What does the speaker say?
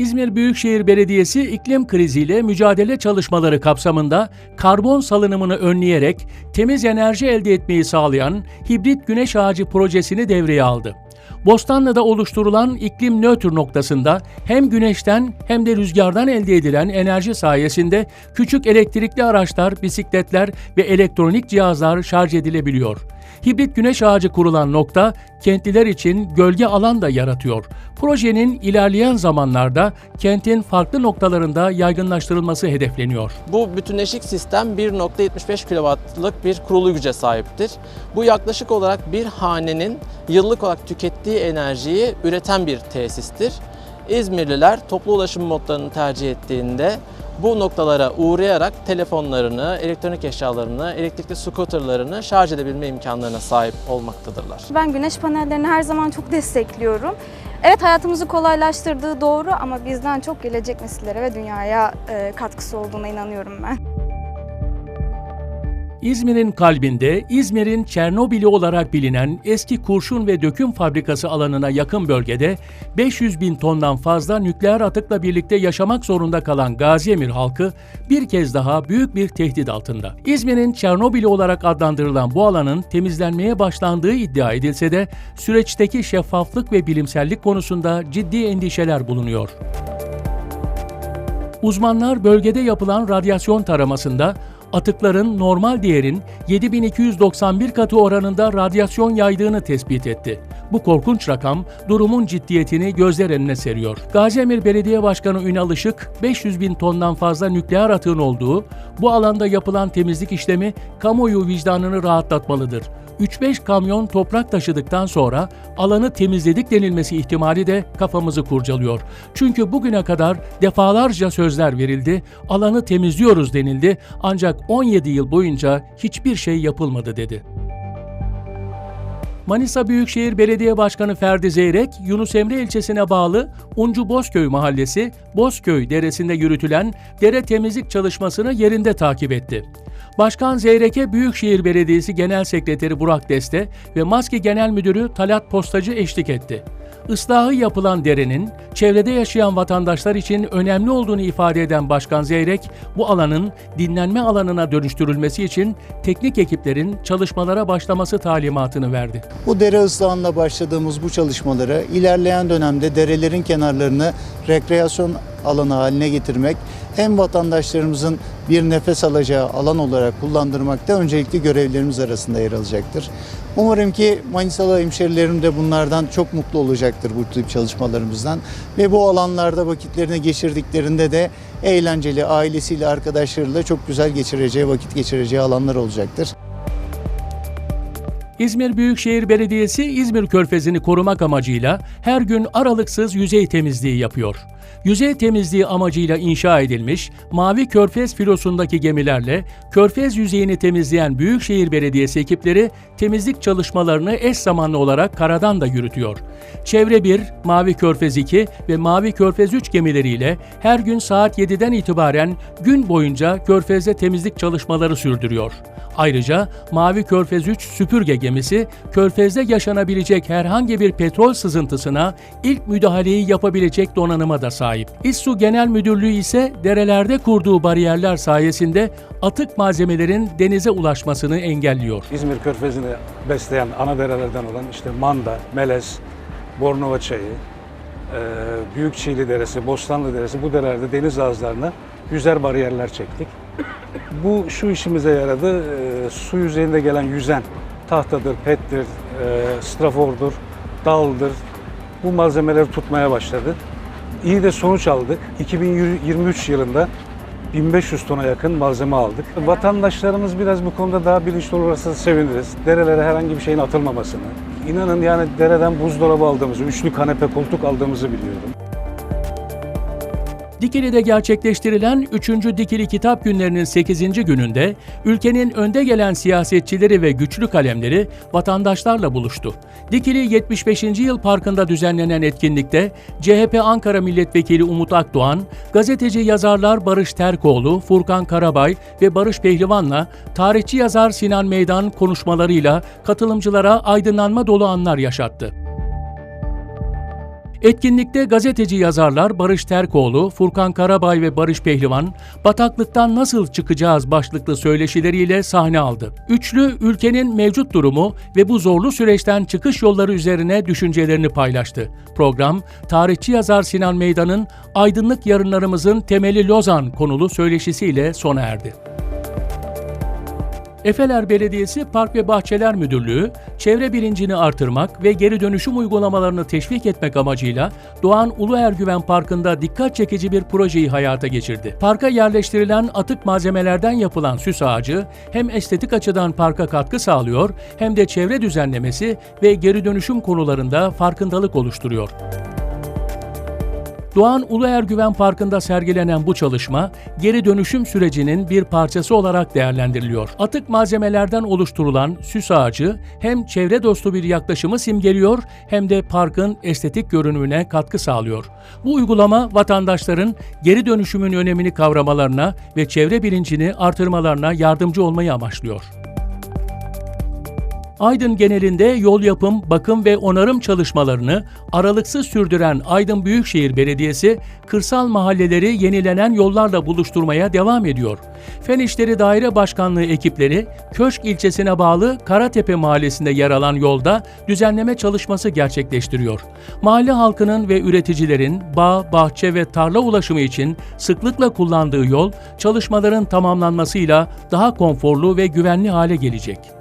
İzmir Büyükşehir Belediyesi iklim kriziyle mücadele çalışmaları kapsamında karbon salınımını önleyerek temiz enerji elde etmeyi sağlayan hibrit güneş ağacı projesini devreye aldı. Bostanlı'da oluşturulan iklim nötr noktasında hem güneşten hem de rüzgardan elde edilen enerji sayesinde küçük elektrikli araçlar, bisikletler ve elektronik cihazlar şarj edilebiliyor. Hibrit güneş ağacı kurulan nokta kentliler için gölge alan da yaratıyor. Projenin ilerleyen zamanlarda kentin farklı noktalarında yaygınlaştırılması hedefleniyor. Bu bütünleşik sistem 1.75 kW'lık bir kurulu güce sahiptir. Bu yaklaşık olarak bir hanenin yıllık olarak tükettiği enerjiyi üreten bir tesistir. İzmirliler toplu ulaşım modlarını tercih ettiğinde bu noktalara uğrayarak telefonlarını, elektronik eşyalarını, elektrikli scooterlarını şarj edebilme imkanlarına sahip olmaktadırlar. Ben güneş panellerini her zaman çok destekliyorum. Evet hayatımızı kolaylaştırdığı doğru ama bizden çok gelecek nesillere ve dünyaya e, katkısı olduğuna inanıyorum ben. İzmir'in kalbinde İzmir'in Çernobil'i olarak bilinen eski kurşun ve döküm fabrikası alanına yakın bölgede 500 bin tondan fazla nükleer atıkla birlikte yaşamak zorunda kalan Gaziemir halkı bir kez daha büyük bir tehdit altında. İzmir'in Çernobil'i olarak adlandırılan bu alanın temizlenmeye başlandığı iddia edilse de süreçteki şeffaflık ve bilimsellik konusunda ciddi endişeler bulunuyor. Uzmanlar bölgede yapılan radyasyon taramasında atıkların normal değerin 7291 katı oranında radyasyon yaydığını tespit etti. Bu korkunç rakam durumun ciddiyetini gözler önüne seriyor. Gaziemir Belediye Başkanı Ünal Işık, 500 bin tondan fazla nükleer atığın olduğu, bu alanda yapılan temizlik işlemi kamuoyu vicdanını rahatlatmalıdır. 3-5 kamyon toprak taşıdıktan sonra alanı temizledik denilmesi ihtimali de kafamızı kurcalıyor. Çünkü bugüne kadar defalarca sözler verildi, alanı temizliyoruz denildi ancak 17 yıl boyunca hiçbir şey yapılmadı dedi. Manisa Büyükşehir Belediye Başkanı Ferdi Zeyrek, Yunus Emre ilçesine bağlı Uncu Bozköy Mahallesi, Bozköy Deresi'nde yürütülen dere temizlik çalışmasını yerinde takip etti. Başkan Zeyrek'e Büyükşehir Belediyesi Genel Sekreteri Burak Deste ve Maske Genel Müdürü Talat Postacı eşlik etti. Islahı yapılan derenin çevrede yaşayan vatandaşlar için önemli olduğunu ifade eden Başkan Zeyrek, bu alanın dinlenme alanına dönüştürülmesi için teknik ekiplerin çalışmalara başlaması talimatını verdi. Bu dere ıslahında başladığımız bu çalışmaları ilerleyen dönemde derelerin kenarlarını rekreasyon alanı haline getirmek hem vatandaşlarımızın bir nefes alacağı alan olarak kullandırmakta öncelikli görevlerimiz arasında yer alacaktır. Umarım ki Manisalı hemşerilerim de bunlardan çok mutlu olacaktır bu tip çalışmalarımızdan ve bu alanlarda vakitlerini geçirdiklerinde de eğlenceli ailesiyle arkadaşlarıyla çok güzel geçireceği vakit geçireceği alanlar olacaktır. İzmir Büyükşehir Belediyesi İzmir Körfezi'ni korumak amacıyla her gün aralıksız yüzey temizliği yapıyor. Yüzey temizliği amacıyla inşa edilmiş Mavi Körfez filosundaki gemilerle Körfez yüzeyini temizleyen Büyükşehir Belediyesi ekipleri temizlik çalışmalarını eş zamanlı olarak karadan da yürütüyor. Çevre 1, Mavi Körfez 2 ve Mavi Körfez 3 gemileriyle her gün saat 7'den itibaren gün boyunca Körfez'de temizlik çalışmaları sürdürüyor. Ayrıca Mavi Körfez 3 süpürge gemisi, Körfez'de yaşanabilecek herhangi bir petrol sızıntısına ilk müdahaleyi yapabilecek donanıma da sahip. İSSU Genel Müdürlüğü ise derelerde kurduğu bariyerler sayesinde atık malzemelerin denize ulaşmasını engelliyor. İzmir Körfezi'ni besleyen ana derelerden olan işte Manda, Melez, Bornova Çayı, e, Büyük Çiğli Deresi, Bostanlı Deresi bu derelerde deniz ağızlarına yüzer bariyerler çektik. Bu şu işimize yaradı. e, Su yüzeyinde gelen yüzen tahtadır, pettir, e, strafordur, daldır. Bu malzemeleri tutmaya başladı. İyi de sonuç aldık. 2023 yılında 1500 tona yakın malzeme aldık. Vatandaşlarımız biraz bu konuda daha bilinçli olursa seviniriz. Derelere herhangi bir şeyin atılmamasını. İnanın yani dereden buzdolabı aldığımızı, üçlü kanepe koltuk aldığımızı biliyorum. Dikili'de gerçekleştirilen 3. Dikili Kitap Günlerinin 8. gününde ülkenin önde gelen siyasetçileri ve güçlü kalemleri vatandaşlarla buluştu. Dikili 75. Yıl Parkı'nda düzenlenen etkinlikte CHP Ankara Milletvekili Umut Akdoğan, gazeteci yazarlar Barış Terkoğlu, Furkan Karabay ve Barış Pehlivan'la tarihçi yazar Sinan Meydan konuşmalarıyla katılımcılara aydınlanma dolu anlar yaşattı. Etkinlikte gazeteci yazarlar Barış Terkoğlu, Furkan Karabay ve Barış Pehlivan, bataklıktan nasıl çıkacağız başlıklı söyleşileriyle sahne aldı. Üçlü ülkenin mevcut durumu ve bu zorlu süreçten çıkış yolları üzerine düşüncelerini paylaştı. Program, tarihçi yazar Sinan Meydan'ın Aydınlık Yarınlarımızın Temeli Lozan konulu söyleşisiyle sona erdi. Efeler Belediyesi Park ve Bahçeler Müdürlüğü, çevre bilincini artırmak ve geri dönüşüm uygulamalarını teşvik etmek amacıyla Doğan Ulu Ergüven Parkı'nda dikkat çekici bir projeyi hayata geçirdi. Parka yerleştirilen atık malzemelerden yapılan süs ağacı hem estetik açıdan parka katkı sağlıyor hem de çevre düzenlemesi ve geri dönüşüm konularında farkındalık oluşturuyor. Doğan Ulu Ergüven Parkı'nda sergilenen bu çalışma, geri dönüşüm sürecinin bir parçası olarak değerlendiriliyor. Atık malzemelerden oluşturulan süs ağacı hem çevre dostu bir yaklaşımı simgeliyor hem de parkın estetik görünümüne katkı sağlıyor. Bu uygulama vatandaşların geri dönüşümün önemini kavramalarına ve çevre bilincini artırmalarına yardımcı olmayı amaçlıyor. Aydın genelinde yol yapım, bakım ve onarım çalışmalarını aralıksız sürdüren Aydın Büyükşehir Belediyesi, kırsal mahalleleri yenilenen yollarla buluşturmaya devam ediyor. Fen İşleri Daire Başkanlığı ekipleri, Köşk ilçesine bağlı Karatepe Mahallesi'nde yer alan yolda düzenleme çalışması gerçekleştiriyor. Mahalle halkının ve üreticilerin bağ, bahçe ve tarla ulaşımı için sıklıkla kullandığı yol, çalışmaların tamamlanmasıyla daha konforlu ve güvenli hale gelecek.